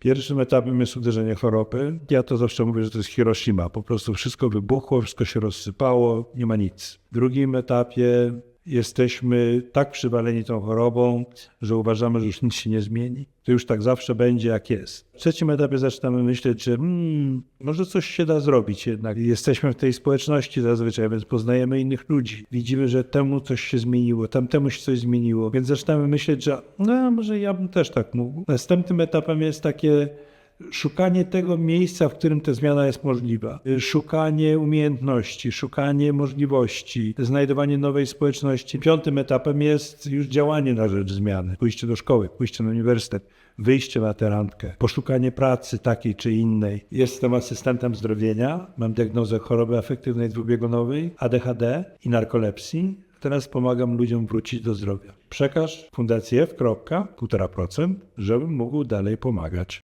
Pierwszym etapem jest uderzenie choroby. Ja to zawsze mówię, że to jest Hiroshima. Po prostu wszystko wybuchło, wszystko się rozsypało, nie ma nic. W drugim etapie jesteśmy tak przywaleni tą chorobą, że uważamy, że już nic się nie zmieni. To już tak zawsze będzie, jak jest. W trzecim etapie zaczynamy myśleć, że hmm, może coś się da zrobić jednak. Jesteśmy w tej społeczności zazwyczaj, więc poznajemy innych ludzi. Widzimy, że temu coś się zmieniło, tamtemu się coś zmieniło, więc zaczynamy myśleć, że no, może ja bym też tak mógł. Następnym etapem jest takie szukanie tego miejsca, w którym ta zmiana jest możliwa. Szukanie umiejętności, szukanie możliwości, znajdowanie nowej społeczności. Piątym etapem jest już działanie na rzecz zmiany. Pójście do szkoły, pójście na uniwersytet, wyjście na tę randkę, poszukanie pracy takiej czy innej. Jestem asystentem zdrowienia, mam diagnozę choroby afektywnej dwubiegunowej, ADHD i narkolepsji. Teraz pomagam ludziom wrócić do zdrowia. Przekaż fundacji F. 1,5%, żebym mógł dalej pomagać.